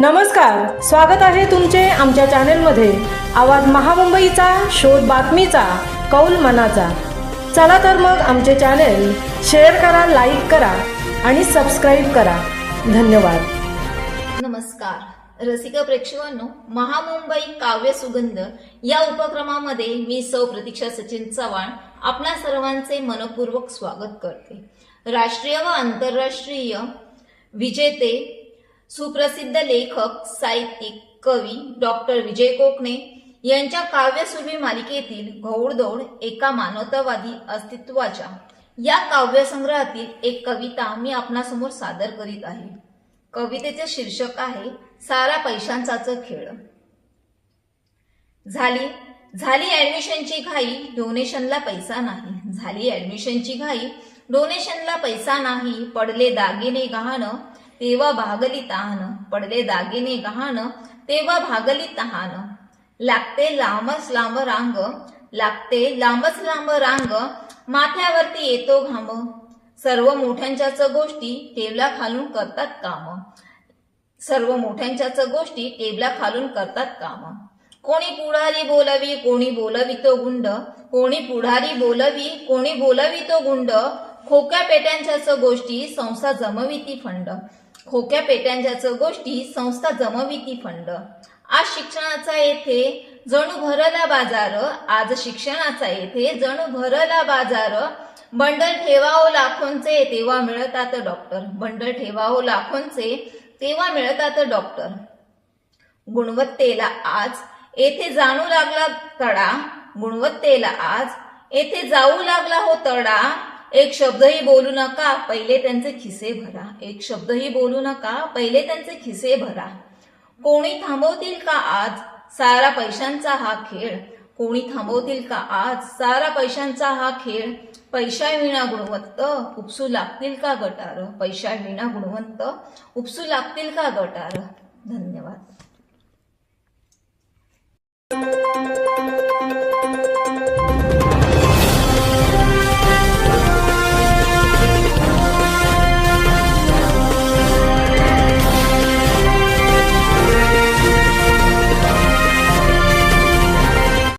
नमस्कार स्वागत आहे तुमचे आमच्या चॅनेलमध्ये. आवाज महामुंबईचा शोध बातमीचा कौल मनाचा. चला तर मग आमचे चॅनेल शेअर करा लाईक करा आणि सबस्क्राईब करा. धन्यवाद. नमस्कार. रसिक प्रेक्षकांनो महामुंबई काव्य सुगंध या उपक्रमामध्ये मी सौ प्रतीक्षा सचिन चव्हाण आपल्या सर्वांचे मनपूर्वक स्वागत करते. राष्ट्रीय व आंतरराष्ट्रीय विजेते सुप्रसिद्ध लेखक साहित्यिक कवी डॉक्टर विजय कोकणे यांच्या काव्यसुरभी मालिकेतील घौडदौड एका मानवतावादी अस्तित्वाच्या या काव्यसंग्रहातील एक कविता मी आपणासमोर सादर करीत आहे. कवितेचे शीर्षक आहे सारा पैशांचाच खेळ. झाली झाली ऍडमिशनची घाई डोनेशनला पैसा नाही. झाली ऍडमिशनची घाई डोनेशनला पैसा नाही पडले दागिने गहाणं तेव्हा भागली तहान पडले दागिने गहाण तेव्हा भागली तहान. लागते लांबच लांब रांग लागते लांबच लांब रांग माथ्यावरती येतो घाम. सर्व मोठ्यांच्याच गोष्टी टेबला खालून करतात काम. सर्व मोठ्यांच्याच गोष्टी टेबला खालून करतात काम. कोणी पुढारी बोलावी कोणी बोलावी तो गुंड. कोणी पुढारी बोलावी कोणी बोलावी तो गुंड. खोक्या पेट्यांच्याच गोष्टी संस्था जमविती फंड. खोक्या पेट्यांच्याच गोष्टी संस्था जमविती फंड. आज शिक्षणाचा येथे जणू भरला बाजार आज शिक्षणाचा येथे जणू भरला बाजार. बंडल ठेवाओ लाखोंचे तेव्हा मिळतात डॉक्टर. बंडल ठेवाओ लाखोंचे तेव्हा मिळतात डॉक्टर. गुणवत्तेला आज येथे जाणू लागला तडा. गुणवत्तेला आज येथे जाऊ लागला हो तडा. एक शब्दही बोलू नका पहिले त्यांचे खिसे भरा. एक शब्दही बोलू नका पहिले त्यांचे खिसे भरा. कोणी थांबवतील का आज? सारा पैशांचा हा खेळ. कोणी थांबवतील का आज? सारा पैशांचा हा खेळ. पैशा विना गुणवंत उपसू लागतील का गटार? पैशा विना गुणवंत उपसू लागतील का गटार? धन्यवाद.